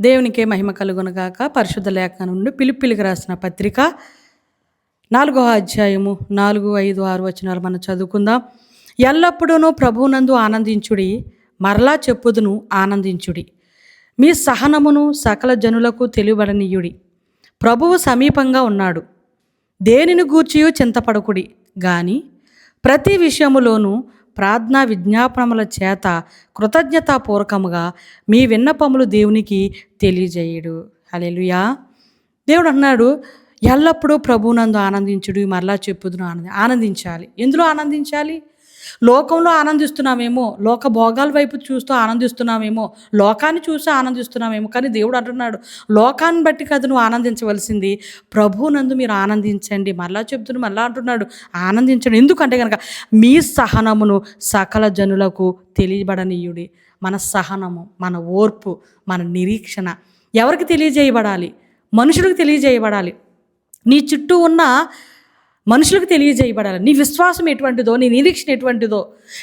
దేవునికే మహిమ కలుగునగాక. పరిశుద్ధ లేఖ నుండి పిలిపిలికి రాసిన పత్రిక నాలుగో అధ్యాయము నాలుగు ఐదు ఆరు వచనాలు మనం చదువుకుందాం. ఎల్లప్పుడూనూ ప్రభువునందు ఆనందించుడి మరలా చెప్పుదును ఆనందించుడి. మీ సహనమును సకల జనులకు తెలియబడనీయుడి. ప్రభువు సమీపంగా ఉన్నాడు. దేనిని గూర్చియు చింతపడకుడి. గాని ప్రతి విషయములోనూ ప్రార్థనా విజ్ఞాపనముల చేత కృతజ్ఞతాపూర్వకముగా మీ విన్నపములు దేవునికి తెలియజేయడు. అలెలుయా దేవుడు అన్నాడు ఎల్లప్పుడూ ప్రభునందు ఆనందించుడు మరలా చెప్పుదును ఆనంది ఆనందించాలి. ఎందులో ఆనందించాలి? లోకంలో ఆనందిస్తున్నామేమో లోక భోగాల వైపు చూస్తూ ఆనందిస్తున్నామేమో లోకాన్ని చూసి ఆనందిస్తున్నామేమో కానీ దేవుడు అంటున్నాడు లోకాన్ని బట్టి కదా నువ్వు ఆనందించవలసింది. ప్రభునందు మీరు ఆనందించండి. మళ్ళా చెప్తున్నా మళ్ళా అంటున్నాడు ఆనందించండి. ఎందుకంటే కనుక మీ సహనమును సకల జనులకు తెలియబడనీయుడి. మన సహనము మన ఓర్పు మన నిరీక్షణ ఎవరికి తెలియజేయబడాలి? మనుషులకు తెలియజేయబడాలి. నీ చుట్టూ ఉన్న మనుషులకు తెలియజేయబడాలి. నీ విశ్వాసం ఎటువంటిదో నీ నిరీక్షణ ఎటువంటిదో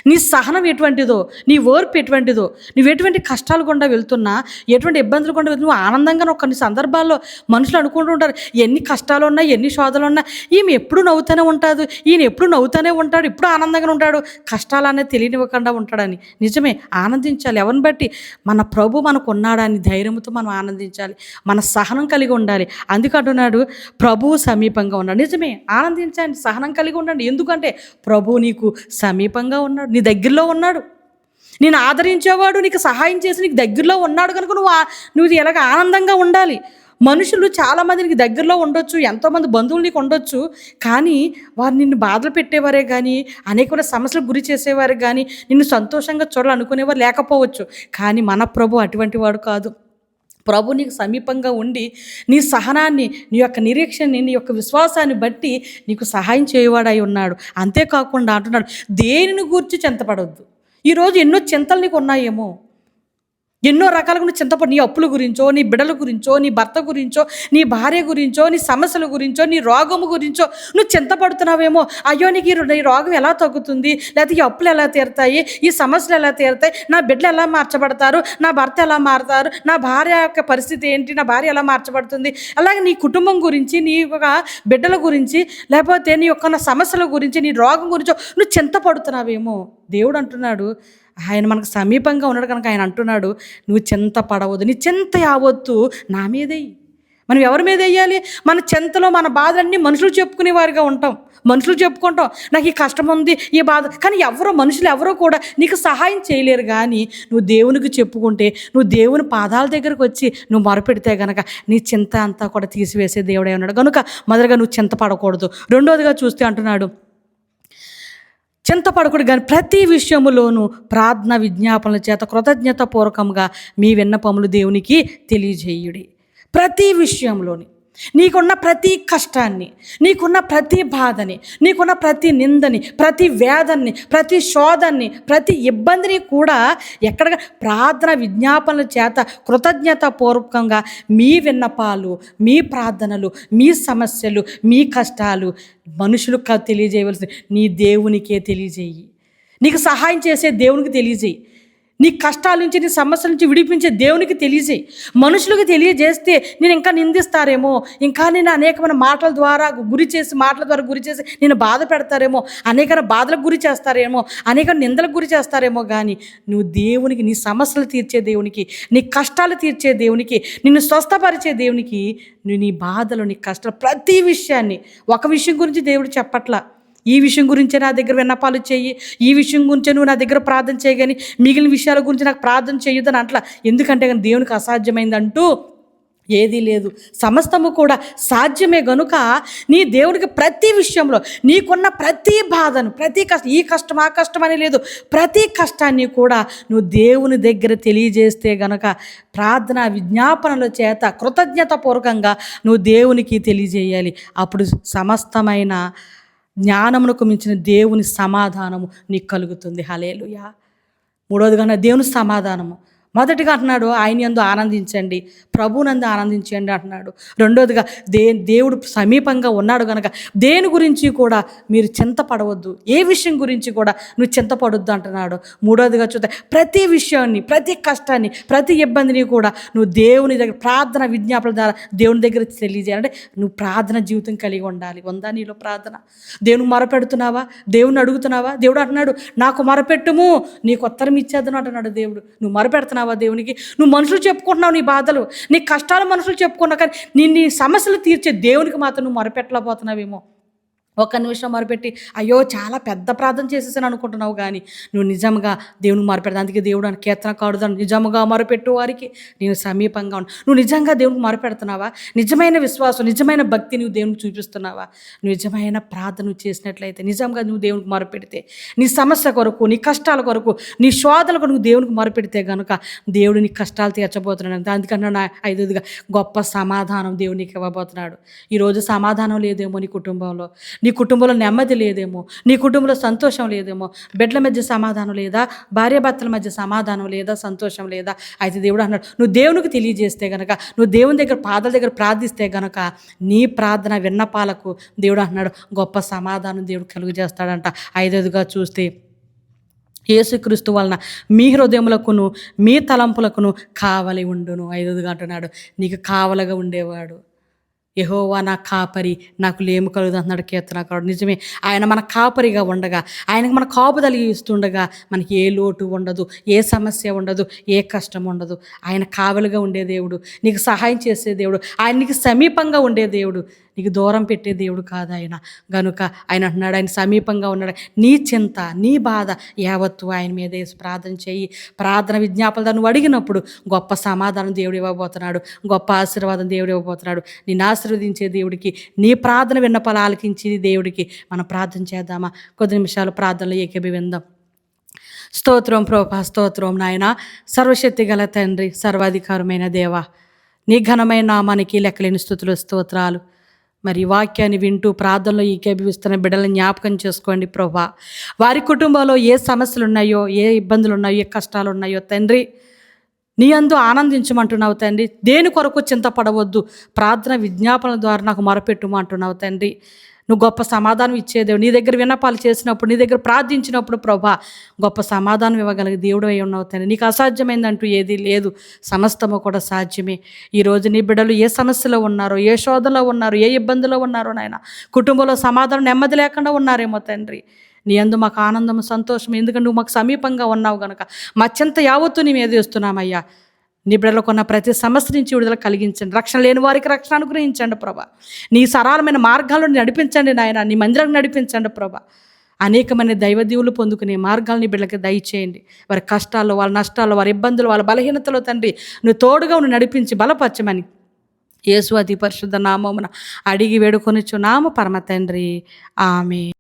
నీ సహనం ఎటువంటిదో నీ ఓర్పు ఎటువంటిదో నువ్వు ఎటువంటి కష్టాలు గుండా వెళ్తున్నా ఎటువంటి ఇబ్బందులు గుండా వెళ్తున్నా నువ్వు ఆనందంగా కొన్ని సందర్భాల్లో మనుషులు అనుకుంటూ ఉంటారు ఎన్ని కష్టాలు ఉన్నా ఎన్ని శోధలు ఉన్నా ఈమె ఎప్పుడు నవ్వుతూనే ఉంటాడు ఈయన ఎప్పుడు నవ్వుతూనే ఉంటాడు ఎప్పుడు ఆనందంగా ఉంటాడు. కష్టాలు అనేది తెలియనివ్వకుండా ఉంటాడని. నిజమే ఆనందించాలి. ఎవరిని బట్టి? మన ప్రభు మనకు ఉన్నాడని ధైర్యంతో మనం ఆనందించాలి. మన సహనం కలిగి ఉండాలి. అందుకంటున్నాడు ప్రభువు సమీపంగా ఉన్నాడు. నిజమే ఆనందించండి సహనం కలిగి ఉండండి. ఎందుకంటే ప్రభు నీకు సమీపంగా ఉన్నాడు నీ దగ్గరలో ఉన్నాడు. నేను ఆదరించేవాడు నీకు సహాయం చేసి నీకు దగ్గరలో ఉన్నాడు కనుక నువ్వు నువ్వు ఎలాగ ఆనందంగా ఉండాలి. మనుషులు చాలామంది నీకు దగ్గరలో ఉండొచ్చు ఎంతోమంది బంధువులు నీకు ఉండొచ్చు కానీ వారు నిన్ను బాధలు పెట్టేవారే కానీ అనేకమైన సమస్యలకు గురి చేసేవారు కానీ నిన్ను సంతోషంగా చూడాలనుకునేవారు లేకపోవచ్చు. కానీ మన ప్రభు అటువంటి వాడు కాదు. ప్రభు నీకు సమీపంగా ఉండి నీ సహనాన్ని నీ యొక్క నిరీక్షణని నీ యొక్క విశ్వాసాన్ని బట్టి నీకు సహాయం చేయవాడై ఉన్నాడు. అంతేకాకుండా అంటున్నాడు దేనిని గూర్చి చింతపడవద్దు ఈరోజు ఎన్నో చింతలు నీకు ఉన్నాయేమో ఎన్నో రకాలుగా నువ్వు చింతపడి నీ అప్పుల గురించో నీ బిడ్డల గురించో నీ భర్త గురించో నీ భార్య గురించో నీ సమస్యల గురించో నీ రోగము గురించో నువ్వు చింతపడుతున్నావేమో? అయ్యో నీకు ఈ రోగం ఎలా తగ్గుతుంది? లేకపోతే ఈ అప్పులు ఎలా తీరుతాయి? ఈ సమస్యలు ఎలా తీరుతాయి? నా బిడ్డలు ఎలా మార్చబడతారు? నా భర్త ఎలా మారుతారు? నా భార్య యొక్క పరిస్థితి ఏంటి? నా భార్య ఎలా మార్చబడుతుంది? అలాగే నీ కుటుంబం గురించి నీ యొక్క బిడ్డల గురించి లేకపోతే నీ యొక్క నా సమస్యల గురించి నీ రోగం గురించో నువ్వు చింతపడుతున్నావేమో? దేవుడు అంటున్నాడు ఆయన మనకు సమీపంగా ఉన్నాడు కనుక ఆయన అంటున్నాడు నువ్వు చింత పడవద్దు నీ చింత యావద్దు నా మీదేయి మనం ఎవరి మీద వేయాలి మన చింతలో మన బాధలన్నీ మనుషులు చెప్పుకునే వారిగా ఉంటాం. మనుషులు చెప్పుకుంటాం నాకు ఈ కష్టం ఉంది ఈ బాధ కానీ ఎవరో మనుషులు ఎవరో కూడా నీకు సహాయం చేయలేరు కానీ నువ్వు దేవునికి చెప్పుకుంటే నువ్వు దేవుని పాదాల దగ్గరకు వచ్చి నువ్వు మొరపెడితే గనక నీ చింత అంతా కూడా తీసివేసే దేవుడే ఉన్నాడు. కనుక మొదలుగా నువ్వు చింత పడకూడదు. రెండోదిగా చూస్తే అంటున్నాడు చింతపడకుడు కానీ ప్రతి విషయములోనూ ప్రార్థన విజ్ఞాపనల చేత కృతజ్ఞత పూర్వకంగా మీ విన్నపములు దేవునికి తెలియజేయుడి. ప్రతి విషయంలోని నీకున్న ప్రతి కష్టాన్ని నీకున్న ప్రతి బాధని నీకున్న ప్రతి నిందని ప్రతి వేదన్ని ప్రతి శోధన్ని ప్రతి ఇబ్బందిని కూడా ఎక్కడ ప్రార్థన విజ్ఞాపనల చేత కృతజ్ఞత పూర్వకంగా మీ విన్నపాలు మీ ప్రార్థనలు మీ సమస్యలు మీ కష్టాలు మనుషులకు తెలియజేయవలసింది తెలియజేయవలసి నీ దేవునికే తెలియజేయి. నీకు సహాయం చేసే దేవునికి తెలియజేయి. నీ కష్టాల నుంచి నీ సమస్యల నుంచి విడిపించే దేవునికి తెలియజేయి మనుషులకు తెలియజేస్తే నేను ఇంకా నిందిస్తారేమో ఇంకా నేను అనేకమైన మాటల ద్వారా గురి చేసి మాటల ద్వారా గురి చేసి నేను బాధ పెడతారేమో అనేక బాధలకు గురి చేస్తారేమో అనేక నిందలకు గురి చేస్తారేమో కానీ నువ్వు దేవునికి నీ సమస్యలు తీర్చే దేవునికి నీ కష్టాలు తీర్చే దేవునికి నిన్ను స్వస్థపరిచే దేవునికి నువ్వు నీ బాధలు నీ కష్టాలు ప్రతి విషయాన్ని ఒక విషయం గురించి దేవుడు చెప్పట్లా. ఈ విషయం గురించే నా దగ్గర విన్నపాలు చేయి. ఈ విషయం గురించే నువ్వు నా దగ్గర ప్రార్థన చేయగాని మిగిలిన విషయాల గురించి నాకు ప్రార్థన చేయొద్దని అట్లా. ఎందుకంటే కానీ దేవునికి అసాధ్యమైందంటూ ఏదీ లేదు. సమస్తము కూడా సాధ్యమే గనుక నీ దేవుడికి ప్రతి విషయంలో నీకున్న ప్రతి బాధను ప్రతి కష్టం ఈ కష్టం ఆ కష్టం అని లేదు. ప్రతి కష్టాన్ని కూడా నువ్వు దేవుని దగ్గర తెలియజేస్తే గనుక ప్రార్థన విజ్ఞాపనల చేత కృతజ్ఞత పూర్వకంగా నువ్వు దేవునికి తెలియజేయాలి. అప్పుడు సమస్తమైన జ్ఞానమునకు మించిన దేవుని సమాధానము నీకు కలుగుతుంది. హలేలుయా కన్నా దేవుని సమాధానము. మొదటిగా అంటున్నాడు ఆయన ఎందు ఆనందించండి ప్రభునందు ఆనందించండి అంటున్నాడు. రెండోదిగా దే దేవుడు సమీపంగా ఉన్నాడు కనుక దేని గురించి కూడా మీరు చింతపడవద్దు ఏ విషయం గురించి కూడా నువ్వు చింతపడొద్దు అంటున్నాడు. మూడోదిగా చూస్తే ప్రతి విషయాన్ని ప్రతి కష్టాన్ని ప్రతి ఇబ్బందిని కూడా నువ్వు దేవుని దగ్గర ప్రార్థన విజ్ఞాపన ద్వారా దేవుని దగ్గర తెలియజేయాలంటే నువ్వు ప్రార్థన జీవితం కలిగి ఉండాలి. ఉందా నీలో ప్రార్థన? దేవుని మొరపెడుతున్నావా? దేవుని అడుగుతున్నావా? దేవుడు అంటున్నాడు నాకు మొరపెట్టుము నీకు ఉత్తరం ఇచ్చేద్దాను అంటున్నాడు దేవుడు. నువ్వు మొరపెడుతున్నావు? దేవునికి? నువ్వు మనుషులు చెప్పుకుంటున్నావు నీ బాధలు. నీ కష్టాలు మనుషులు చెప్పుకున్నావు కానీ నీ నీ సమస్యలు తీర్చే దేవునికి మాత్రం నువ్వు మొరపెట్టలేకపోతున్నావేమో. ఒక్క నిమిషం మొరపెట్టి అయ్యో చాలా పెద్ద ప్రార్థన చేసేసాను అనుకుంటున్నావు కానీ నువ్వు నిజంగా దేవుని మొరపెడతా. అందుకే దేవుడు అని కీర్తన కాడుదాను నిజంగా మొరపెట్టు వారికి నేను సమీపంగా ఉన్నా. నువ్వు నిజంగా దేవునికి మొరపెడుతున్నావా? నిజమైన విశ్వాసం నిజమైన భక్తి నువ్వు దేవునికి చూపిస్తున్నావా? నిజమైన ప్రార్థన చేసినట్లయితే నిజంగా నువ్వు దేవునికి మొరపెడితే నీ సమస్య కొరకు నీ కష్టాల కొరకు నీ శోధల కొరకు నువ్వు దేవునికి మొరపెడితే కనుక దేవుడు నీ కష్టాలు తీర్చబోతున్నాడు. అందుకన్నా నా ఐదుగా గొప్ప సమాధానం దేవునికి ఇవ్వబోతున్నాడు. ఈరోజు సమాధానం లేదేమో నీ కుటుంబంలో. నీ కుటుంబంలో నెమ్మది లేదేమో నీ కుటుంబంలో సంతోషం లేదేమో బిడ్డల మధ్య సమాధానం లేదా భార్యాభర్తల మధ్య సమాధానం లేదా సంతోషం లేదా? అయితే దేవుడు అన్నాడు నువ్వు దేవునికి తెలియజేస్తే గనక నువ్వు దేవుని దగ్గర పాదాల దగ్గర ప్రార్థిస్తే గనక నీ ప్రార్థన విన్నపాలకు దేవుడు అన్నాడు గొప్ప సమాధానం దేవుడు కలుగు చేస్తాడంట ఐదోదిగా చూస్తే యేసుక్రీస్తు వలన మీ హృదయములకును మీ తలంపులకును కావలి ఉండును. ఐదుగా అంటున్నాడు నీకు కావలగా ఉండేవాడు. యహోవా నా కాపరి నాకు లేము కలుగుదు అంటున్నాడు కీర్తనకారుడు నిజమే ఆయన మన కాపరిగా ఉండగా ఆయనకు మన కాపుదలి ఇస్తుండగా మనకి ఏ లోటు ఉండదు ఏ సమస్య ఉండదు ఏ కష్టం ఉండదు. ఆయన కావలుగా ఉండే దేవుడు నీకు సహాయం చేసే దేవుడు ఆయన నీకు సమీపంగా ఉండే దేవుడు. నీకు దూరం పెట్టే దేవుడు కాదు ఆయన. గనుక ఆయన అంటున్నాడు ఆయన సమీపంగా ఉన్నాడు. నీ చింత నీ బాధ యావత్తు ఆయన మీద వేసి ప్రార్థన చేయి. ప్రార్థన విజ్ఞాపనలు నువ్వు అడిగినప్పుడు గొప్ప సమాధానం దేవుడు ఇవ్వబోతున్నాడు. గొప్ప ఆశీర్వాదం దేవుడు ఇవ్వబోతున్నాడు. నిన్ను ఆశీర్వదించే దేవుడికి నీ ప్రార్థన విన్నపాలు ఆలకించి దేవుడికి మనం ప్రార్థన చేద్దామా? కొద్ది నిమిషాలు ప్రార్థనలో ఏకీభవిందాం. స్తోత్రం ప్రోపా స్తోత్రం నాయన. సర్వశక్తి గల తండ్రి సర్వాధికారమైన దేవ నీ ఘనమైన నామానికి లెక్కలేని స్థుతులు స్తోత్రాలు. మరి వాక్యాన్ని వింటూ ప్రార్థనలో ఏకీభవిస్తున్న బిడ్డలను జ్ఞాపకం చేసుకోండి ప్రభా. వారి కుటుంబంలో ఏ సమస్యలు ఉన్నాయో ఏ ఇబ్బందులు ఉన్నాయో ఏ కష్టాలు ఉన్నాయో తండ్రి నీ అందు ఆనందించమంటున్నావు తండ్రి. దేని కొరకు చింతపడవద్దు. ప్రార్థన విజ్ఞాపనల ద్వారా నాకు మొరపెట్టుమంటున్నావు తండ్రి. నువ్వు గొప్ప సమాధానం ఇచ్చేదేవు నీ దగ్గర విన్నపాలు చేసినప్పుడు నీ దగ్గర ప్రార్థించినప్పుడు ప్రభా గొప్ప సమాధానం ఇవ్వగలిగే దేవుడు అయి ఉన్నావు తండ్రి. నీకు అసాధ్యమైందంటూ ఏది లేదు. సమస్తము కూడా సాధ్యమే. ఈరోజు నీ బిడ్డలు ఏ సమస్యలో ఉన్నారో ఏ శోధనలో ఉన్నారో ఏ ఇబ్బందిలో ఉన్నారో నాయన కుటుంబంలో సమాధానం నెమ్మది లేకుండా ఉన్నారేమో తండ్రి. నీ అందు మాకు ఆనందం సంతోషం ఎందుకంటే నువ్వు మాకు సమీపంగా ఉన్నావు గనక. మా చింత యావత్తు నీ మీద వేస్తున్నామయ్యా. నీ బిడ్డలకు ఉన్న ప్రతి సమస్య నుంచి విడుదల కలిగించండి. రక్షణ లేని వారికి రక్షణ అనుగ్రహించండి ప్రభా. నీ సరళమైన మార్గాల్లో నడిపించండి నాయన. నీ మందిరం నడిపించండి ప్రభా. అనేకమైన దైవదీవులు పొందుకునే మార్గాలని బిడ్డలకి దయచేయండి. వారి కష్టాల్లో వాళ్ళ నష్టాల్లో వారి ఇబ్బందులు వాళ్ళ బలహీనతలో తండ్రి నువ్వు తోడుగా ఉండి నడిపించి బలపరచమని యేసు అతి పరిశుద్ధ నామమున అడిగి వేడుకొనిచ్చు నామ పరమ తండ్రి. ఆమె